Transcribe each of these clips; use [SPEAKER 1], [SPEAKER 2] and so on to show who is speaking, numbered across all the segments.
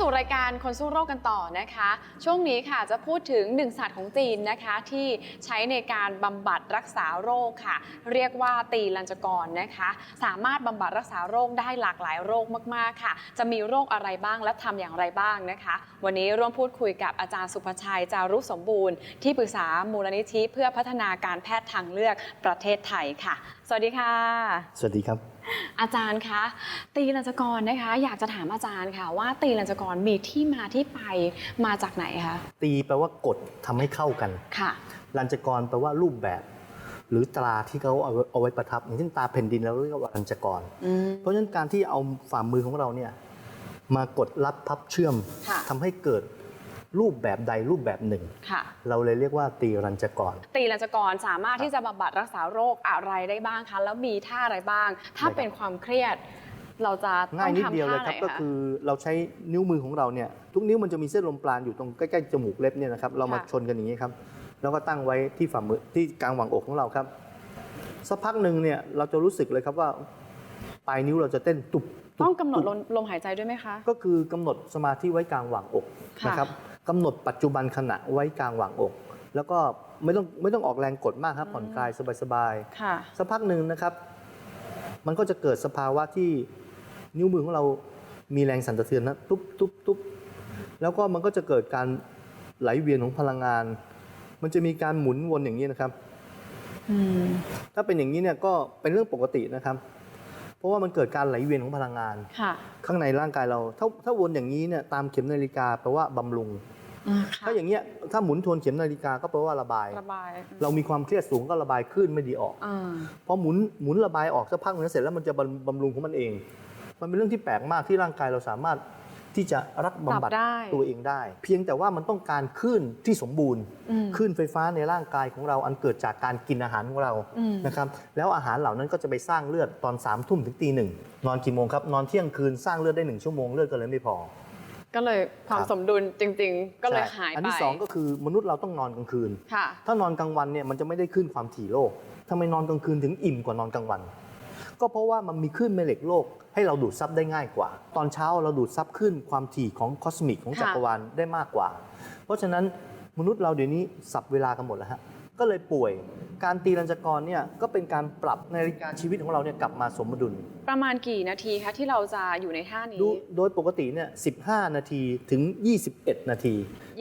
[SPEAKER 1] สู่รายการคนสู้โรคกันต่อนะคะ ช่วงนี้ค่ะจะพูดถึงหนึ่งศาสตร์ของจีนนะคะที่ใช้ในการบำบัดรักษาโรคค่ะ เรียกว่าตีลัญจกรนะคะ สามารถบำบัดรักษาโรคได้หลากหลายโรคมากๆค่ะ จะมีโรคอะไรบ้างและทำอย่างไรบ้างนะคะ วันนี้ร่วมพูดคุยกับอาจารย์สุภชัยจารุสมบูรณ์ที่ปรึกษามูลนิธิเพื่อพัฒนาการแพทย์ทางเลือกประเทศไทยค่ะ สวัสดีค่ะ
[SPEAKER 2] สวัสดีครับ
[SPEAKER 1] อาจารย์คะ ตีลัญจกรนะคะ อยากจะถามอาจารย์ค่ะ ว่าตีลัญจกรมีที่มาที่ไปมาจากไหนคะ
[SPEAKER 2] ตีแปลว่ากฎทำให้เข้ากัน
[SPEAKER 1] ค่ะ
[SPEAKER 2] ลัญจกรแปลว่ารูปแบบ หรือตราที่เขาเอาเอาไว้ประทับอย่างเช่นตาแผ่นดินเราเรียกว่าลัญจกร
[SPEAKER 1] อืม
[SPEAKER 2] เพราะฉะนั้นการที่เอาฝ่ามือของเราเนี่ยมากดรับพับเชื่อม
[SPEAKER 1] ค่ะ
[SPEAKER 2] ทำให้เกิด รูปแบบใดรูปแบบหนึ่ง
[SPEAKER 1] ค่ะ
[SPEAKER 2] เราเลยเรียกว่าตีรัญจกร
[SPEAKER 1] ตีลัญจกรสามารถที่จะบำบัดรักษาโรคอะไรได้บ้างคะ แล้วมีท่าอะไรบ้าง ถ้า
[SPEAKER 2] ได้ครับ
[SPEAKER 1] เป็นความเครียด เราจะต้
[SPEAKER 2] ง่า
[SPEAKER 1] อยง
[SPEAKER 2] นิด
[SPEAKER 1] ทำ
[SPEAKER 2] เดียวเล
[SPEAKER 1] ท่ายไห
[SPEAKER 2] คนรับก็
[SPEAKER 1] คะ
[SPEAKER 2] คือเราใช้นิ้วมือของเราเนี่ยทุกนิ้วมันจะมีเส้นลมปราณอยู่ตรงใกล้ๆจมูกเล็บเนี่ยนะครับเรามา
[SPEAKER 1] ค่ะ
[SPEAKER 2] ชนกันอย่างนี้ครับแล้วก็ตั้งไว้ที่ฝ่ามือที่กลางหว่างอกของเราครับสักพักหนึ่งเนี่ยเราจะรู้สึกเลยครับว่าปลายนิ้วเราจะเต้นตุบตุบ
[SPEAKER 1] ต้องกำหนด
[SPEAKER 2] ตุบ
[SPEAKER 1] ลมลมหายใจด้วยไหมคะ
[SPEAKER 2] ก็คือกำหนดสมาธิไว้กลางหว่างอก
[SPEAKER 1] ค่ะ
[SPEAKER 2] นะครับ กำหนดปัจจุบันขณะไว้กลางหว่างอก แล้วก็ไม่ต้องไม่ต้องออกแรงกดมากครับผ่อนคลายสบาย
[SPEAKER 1] ค่ะ
[SPEAKER 2] ๆสักพักหนึ่งนะครับ มันก็จะเกิดสภาวะที่นิ้วมือของเรามีแรงสั่นสะเทือนนะตุ๊บตุ๊บตุ๊บแล้วก็มันก็จะเกิดการไหลเวียนของพลังงาน มันจะมีการหมุนวนอย่างนี้นะครับ
[SPEAKER 1] อืม
[SPEAKER 2] ถ้าเป็นอย่างนี้เนี่ยก็เป็นเรื่องปกตินะครับ เพราะว่ามันเกิดการไหลเวียนของพลังงาน
[SPEAKER 1] ค่ะ
[SPEAKER 2] ข้างในร่างกายเรา ถ้าถ้าวนอย่างนี้เนี่ยตามเข็มนาฬิกาแปลว่าบำรุง
[SPEAKER 1] อ่าค่ะ
[SPEAKER 2] ถ้าอย่างเงี้ยถ้าหมุนทวนเข็มนาฬิกาก็แปลว่าระบาย
[SPEAKER 1] ระบาย
[SPEAKER 2] เรามีความเครียดสูงก็ระบายขึ้นไม่ดีออก
[SPEAKER 1] อ่า
[SPEAKER 2] พอหมุนหมุนระบายออกสักพักหนึงเสร็จแล้วมันจะบำบำรุงของมันเอง มันเป็นเรื่องที่แปลกมากที่ร่างกายเราสามารถ ที่จะรับบำบัด
[SPEAKER 1] ปรับได้
[SPEAKER 2] ตัวเองได้ เพียงแต่ว่ามันต้องการคลื่นที่สมบูรณ์
[SPEAKER 1] อืม
[SPEAKER 2] คลื่นไฟฟ้าในร่างกายของเราอันเกิดจากการกินอาหารของเรา
[SPEAKER 1] อืม
[SPEAKER 2] นะครับแล้วอาหารเหล่านั้นก็จะไปสร้างเลือดตอน3ามทุ่มถึงตีหนึ่งนอนกี่โมงครับนอนเที่ยงคืนสร้างเลือดได้หนึ่งชั่วโมงเลือดก็เลยไม่พอ
[SPEAKER 1] ก็เลยความ
[SPEAKER 2] ครับ
[SPEAKER 1] สมดุลจริง ๆ ก็เลย
[SPEAKER 2] ใช่
[SPEAKER 1] หายไป
[SPEAKER 2] อันที่สองก็คือมนุษย์เราต้องนอนกลางคืน
[SPEAKER 1] ค่ะ
[SPEAKER 2] ถ้านอนกลางวันเนี่ยมันจะไม่ได้ขึ้นความถี่โลกทำไมนอนกลางคืนถึงอิ่มกว่านอนกลางวัน ก็เพราะว่ามันมีคลื่นแม่เหล็กโลก ให้เราดูดซับได้ง่ายกว่า ตอนเช้าเราดูดซับขึ้นความถี่ของคอสมิกของจักรวาลได้มากกว่า เพราะฉะนั้นมนุษย์เราเดี๋ยวนี้สับเวลากันหมดแล้วฮะ ก็เลยป่วย การตีรัญจกรเนี่ยก็เป็นการปรับนาฬิกาชีวิตของเราเนี่ยกลับมาสมดุล
[SPEAKER 1] ประมาณกี่นาทีคะที่เราจะอยู่ในท่านี้
[SPEAKER 2] ดูโดยปกติเนี่ย15 นาทีถึง 21 นาที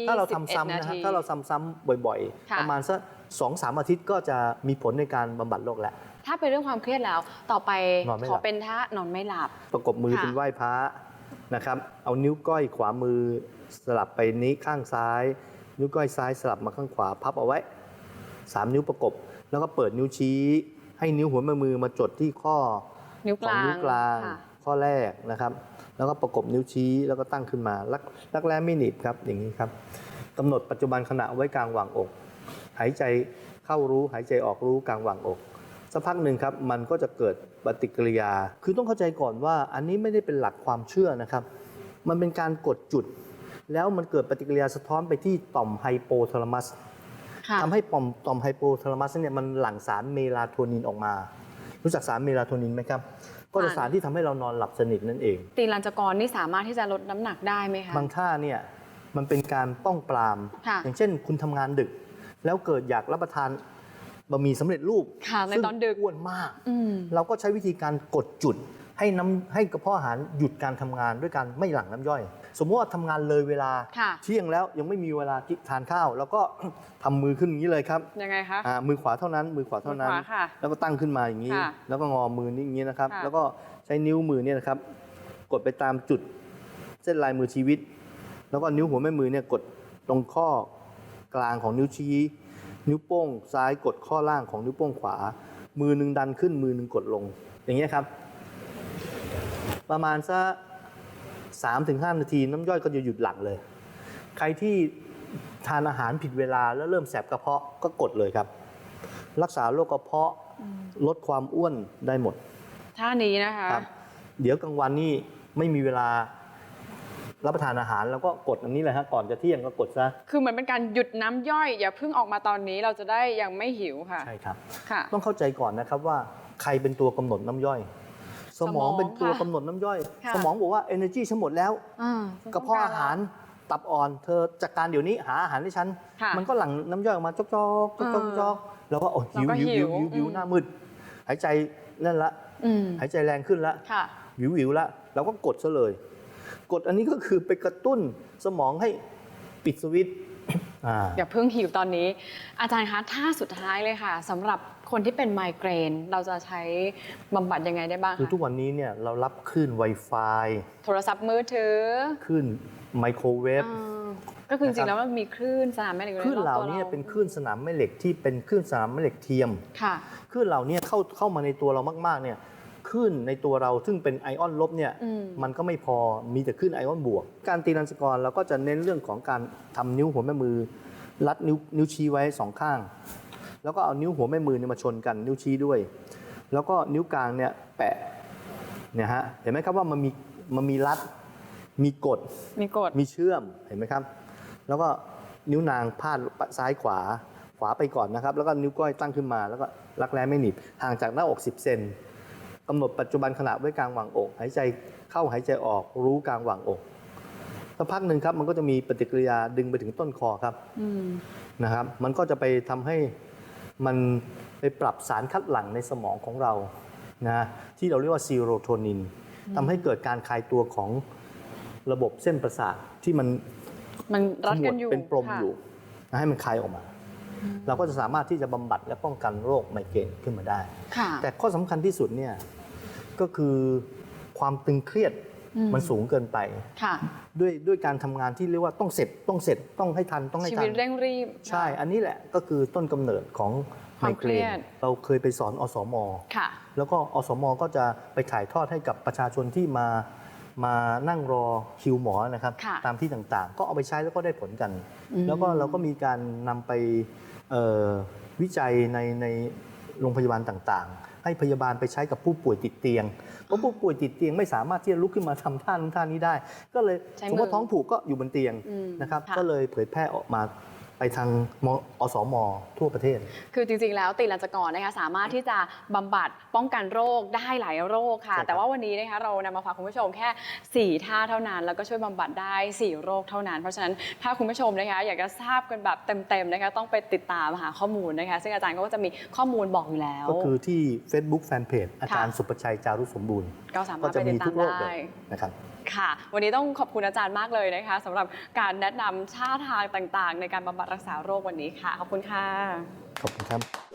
[SPEAKER 2] ถ้าเราทำซ้ำนะ
[SPEAKER 1] นาที
[SPEAKER 2] ฮะถ้าเราซ้ำๆบ่อย
[SPEAKER 1] ค่ะ
[SPEAKER 2] ๆ ประมาณสักสองสามอาทิตย์ก็จะมีผลในการบำบัดโรคแล้ว
[SPEAKER 1] ถ้าเป็นเรื่องความเครียดแล้ว ต่อไป
[SPEAKER 2] นอนไม่ห
[SPEAKER 1] ข
[SPEAKER 2] ลั
[SPEAKER 1] อบเป็นท่านอนไม่หลับ
[SPEAKER 2] ประกบมือ
[SPEAKER 1] ค่ะ
[SPEAKER 2] เป็นไหว้พระนะครับ เอานิ้วก้อยขวามือสลับไปนี้ข้างซ้าย นิ้วก้อยซ้ายสลับมาข้างขวาพับเอาไว้ สามนิ้วประกบ แล้วก็เปิดนิ้วชี้ ให้นิ้วหัวแม่มือมาจดที่ข้อ
[SPEAKER 1] นิ้ว
[SPEAKER 2] ข
[SPEAKER 1] ก
[SPEAKER 2] อง
[SPEAKER 1] ลาง
[SPEAKER 2] นิ้วกลาง
[SPEAKER 1] ค่ะ
[SPEAKER 2] ข้อแรกนะครับ แล้วก็ประกบนิ้วชี้แล้วก็ตั้งขึ้นมาลักลักแร้ไม่หนีบครับอย่างนี้ครับกำหนดปัจจุบันขณะไว้กลางหว่างอก หายใจเข้ารู้หายใจออกรู้กลางหว่างอกสักพักหนึ่งครับมันก็จะเกิดปฏิกิริยา คือต้องเข้าใจก่อนว่าอันนี้ไม่ได้เป็นหลักความเชื่อนะครับ มันเป็นการกดจุด แล้วมันเกิดปฏิกิริยาสะท้อนไปที่ต่อมไฮโปทาลามัส
[SPEAKER 1] ค่ะ
[SPEAKER 2] ทำให้ต่อมต่อมไฮโปทาลามัสเนี่ยมันหลั่งสารเมลาโทนินออกมา รู้จักสารเมลาโทนินไหมครับก็จะสารที่ทำให้เรานอนหลับสนิทนั่นเอง
[SPEAKER 1] ตีลัญจกรนี่สามารถที่จะลดน้ำหนักได้ไหมคะ
[SPEAKER 2] บางท่าเนี่ยมันเป็นการป้องปราม
[SPEAKER 1] ค่ะ
[SPEAKER 2] อย่างเช่นคุณทำงานดึก แล้วเกิดอยากรับประทานบะหมี่สำเร็จรูป
[SPEAKER 1] ค่ะใน
[SPEAKER 2] ซึ่ง
[SPEAKER 1] ตอนดึก
[SPEAKER 2] อ้วนมาก
[SPEAKER 1] อืม
[SPEAKER 2] เราก็ใช้วิธีการกดจุดให้น้ำให้กระเพาะอาหารหยุดการทำงานด้วยการไม่หลั่งน้ำย่อย สมมติว่าทำงานเลยเวลา
[SPEAKER 1] ค่ะ
[SPEAKER 2] เที่ยงแล้วยังไม่มีเวลากินทานข้าว แล้วก็ ทำมือขึ้นอย่างนี้เลยครับ
[SPEAKER 1] ยังไงคะ
[SPEAKER 2] อ่ามือขวาเท่านั้น มือขวาเท่านั้น
[SPEAKER 1] มือขวาค่ะ
[SPEAKER 2] แล้วก็ตั้งขึ้นมาอย่างนี้
[SPEAKER 1] ค่ะ
[SPEAKER 2] แล้วก็งอมือนี่อย่างนี้นะครับ
[SPEAKER 1] ค่ะ
[SPEAKER 2] แล้วก็ใช้นิ้วมือเนี่ยนะครับ กดไปตามจุดเส้นลายมือชีวิต แล้วก็นิ้วหัวแม่มือเนี่ยกดตรงข้อกลางของนิ้วชี้ นิ้วโป้งซ้ายกดข้อล่างของนิ้วโป้งขวา มือหนึ่งดันขึ้นมือหนึ่งกดลง อย่างเงี้ยครับ ประมาณสัก สามถึงห้านาทีน้ำย่อยก็จะหยุดหลั่งเลย ใครที่ทานอาหารผิดเวลาแล้วเริ่มแสบกระเพาะก็กดเลยครับ รักษาโรคกระเพาะลดความอ้วนได้หมด
[SPEAKER 1] ท่านี้นะคะ
[SPEAKER 2] ครับเดี๋ยวกลางวันนี่ไม่มีเวลารับประทานอาหารแล้วก็กดอันนี้เลยฮะก่อนจะเที่ยงก็กดซะ
[SPEAKER 1] คือเหมือนเป็นการหยุดน้ำย่อย อย่าเพิ่งออกมาตอนนี้เราจะได้ยังไม่หิวค่ะ
[SPEAKER 2] ใช่ครับ
[SPEAKER 1] ค่ะ
[SPEAKER 2] ต้องเข้าใจก่อนนะครับว่าใครเป็นตัวกำหนดน้ำย่อย สมองเป็นตัว
[SPEAKER 1] ค่ะ
[SPEAKER 2] กำหนดน้ำย่อย
[SPEAKER 1] ค่ะ
[SPEAKER 2] สมองบอกว่า energy ฉันหมดแล้ว
[SPEAKER 1] อ่าก
[SPEAKER 2] ระเพาะอาหารตับอ่อน เธอจัดการเดี๋ยวนี้หาอาหารให้ฉัน
[SPEAKER 1] ค่ะ
[SPEAKER 2] มันก็หลั่งน้ำย่อยออกมาจอกจอกจอกจอกจอกแล้วก็โอ้หิว
[SPEAKER 1] เราก็
[SPEAKER 2] หิว
[SPEAKER 1] หิ
[SPEAKER 2] หิ
[SPEAKER 1] ว
[SPEAKER 2] วหิวหิว
[SPEAKER 1] อืม
[SPEAKER 2] หน้ามืดหายใจนั่นละ
[SPEAKER 1] อืม
[SPEAKER 2] หายใจแรงขึ้นละ
[SPEAKER 1] ค่ะ
[SPEAKER 2] วิววิวละเราก็กดซะเลย กดอันนี้ก็คือไปกระตุ้นสมองให้ปิดสวิตช์ อ่า
[SPEAKER 1] อย่าเพิ่งหิวตอนนี้ อาจารย์คะท่าสุดท้ายเลยค่ะสำหรับคนที่เป็นไมเกรน เราจะใช้บำบัดยังไงได้บ้าง
[SPEAKER 2] คือ
[SPEAKER 1] คะ
[SPEAKER 2] ทุกวันนี้เนี่ยเรารับคลื่น Wi-Fi
[SPEAKER 1] โทรศัพท์มือถือ
[SPEAKER 2] คลื่นไมโครเวฟ
[SPEAKER 1] อ่าก็คือจริงๆแล้วมันมีคลื่นสนามแม่เหล็กอยู่
[SPEAKER 2] คลื่น
[SPEAKER 1] รอบ
[SPEAKER 2] เหล่า
[SPEAKER 1] ตัว
[SPEAKER 2] นี้เป็นคลื่นสนามแม่เหล็กที่เป็นคลื่นสนามแม่เหล็กเทียม
[SPEAKER 1] ค่ะ
[SPEAKER 2] คลื่นเหล่านี้เข้าเข้ามาในตัวเรามากๆเนี่ย คลื่นในตัวเราซึ่งเป็นไอออนลบเนี่ย
[SPEAKER 1] อืม
[SPEAKER 2] มันก็ไม่พอมีแต่คลื่นไอออนบวก การตีรัญชกรเราก็จะเน้นเรื่องของการทำนิ้วหัวแม่มือ รัดนิ้วนิ้วชี้ไว้สองข้าง แล้วก็เอานิ้วหัวแม่มือเนี่ยมาชนกันนิ้วชี้ด้วย แล้วก็นิ้วกลางเนี่ยแปะเนี่ยฮะเห็นไหมครับว่ามันมีมันมีรัดมีกด
[SPEAKER 1] มีกฎ
[SPEAKER 2] มีเชื่อมเห็นไหมครับ แล้วก็นิ้วนางพาดซ้ายขวาขวาไปก่อนนะครับ แล้วก็นิ้วก้อยตั้งขึ้นมาแล้วก็รักแร้ไม่หนีบห่างจากหน้าอก 10 เซน กำหนดปัจจุบันขณะไว้กลางหว่างอกหายใจเข้าหายใจออกรู้กลางหว่างอกสักพักหนึ่งครับมันก็จะมีปฏิกิริยาดึงไปถึงต้นคอครับ
[SPEAKER 1] อืม
[SPEAKER 2] นะครับ มันก็จะไปทำให้มันไปปรับสารคัดหลั่งในสมองของเรานะที่เราเรียกว่าซีโรโทนินทำให้เกิดการคลายตัวของระบบเส้นประสาทที่มัน
[SPEAKER 1] มันรัด
[SPEAKER 2] ขม
[SPEAKER 1] กั
[SPEAKER 2] วนด
[SPEAKER 1] อยู่
[SPEAKER 2] เป็นปม
[SPEAKER 1] ค่ะ
[SPEAKER 2] อยู่นะให้มันคลายออกมา เราก็จะสามารถที่จะบำบัดและป้องกันโรคไมเกรนขึ้นมาได้
[SPEAKER 1] ค่ะ
[SPEAKER 2] แต่ข้อสำคัญที่สุดเนี่ย ก็คือความตึงเครียด
[SPEAKER 1] อืม
[SPEAKER 2] มันสูงเกินไป
[SPEAKER 1] ค่ะ
[SPEAKER 2] ด้วยด้วยการทำงานที่เรียกว่าต้องเสร็จต้องเสร็จต้องให้ทันต้องให้
[SPEAKER 1] ชี
[SPEAKER 2] ทั
[SPEAKER 1] วิ
[SPEAKER 2] น
[SPEAKER 1] ตเร่งรีบ
[SPEAKER 2] ใช่ อันนี้แหละก็คือต้นกำเนิดของ
[SPEAKER 1] ค
[SPEAKER 2] ไม
[SPEAKER 1] วาม
[SPEAKER 2] เก
[SPEAKER 1] เค
[SPEAKER 2] ร
[SPEAKER 1] รี
[SPEAKER 2] น
[SPEAKER 1] ยด
[SPEAKER 2] เราเคยไปสอนอสม
[SPEAKER 1] ค่ะ
[SPEAKER 2] แล้วก็อสมก็จะไปถ่ายทอดให้กับประชาชนที่มามานั่งรอคิวหมอนะครับ
[SPEAKER 1] ค่ะ
[SPEAKER 2] ตามที่ต่างๆ ก็เอาไปใช้แล้วก็ได้ผลกัน
[SPEAKER 1] อืม
[SPEAKER 2] แล้วก็เราก็มีการนำไปเอ่อวิจัยในในโรงพยาบาลต่างๆ ให้พยาบาลไปใช้กับผู้ป่วยติดเตียง เพราะผู้ป่วยติดเตียงไม่สามารถที่จะลุกขึ้นมาทำท่านู้นท่านี้ได้ ก็เลย
[SPEAKER 1] ใช้
[SPEAKER 2] สมมติ
[SPEAKER 1] มื
[SPEAKER 2] ว่า
[SPEAKER 1] อ
[SPEAKER 2] ท้องผูกก็อยู่บนเตียง
[SPEAKER 1] อืม
[SPEAKER 2] นะครับ
[SPEAKER 1] ค่ะ
[SPEAKER 2] ก็เลยเผยแพร่ออกมา ไปทางมอสมทั่วประเทศ
[SPEAKER 1] คือจริงๆ แล้วตีลัญจกรนะคะสามารถที่จะบำบัดป้องกันโรคได้หลายโรคค่ะ
[SPEAKER 2] ใช่ครับ
[SPEAKER 1] แต่ว่าวันนี้นะคะเรานำมาฝากคุณผู้ชมแค่ 4 ท่าเท่านั้น แล้วก็ช่วยบำบัดได้ 4 โรคเท่านั้น เพราะฉะนั้นถ้าคุณผู้ชมนะคะอยากจะทราบกันแบบเต็มๆนะคะต้องไปติดตามหาข้อมูลนะคะ ซึ่งอาจารย์ก็จะมีข้อมูลบอกอยู่แล้ว
[SPEAKER 2] ก็คือที่ Facebook Fanpage อาจารย์สุประชัยจารุสมบูรณ์
[SPEAKER 1] ก็สามาร
[SPEAKER 2] ก็
[SPEAKER 1] ถ
[SPEAKER 2] จะ
[SPEAKER 1] ไป
[SPEAKER 2] มี
[SPEAKER 1] ติดตา
[SPEAKER 2] ทุ
[SPEAKER 1] ม
[SPEAKER 2] กโรคเล
[SPEAKER 1] ได้
[SPEAKER 2] ยนะครับ
[SPEAKER 1] ค่ะ วันนี้ต้องขอบคุณอาจารย์มากเลยนะคะสำหรับการแนะนำท่าทางต่างๆ ในการบำบัดรักษาโรควันนี้ค่ะ ขอบคุณค่ะ
[SPEAKER 2] ขอบคุณครับ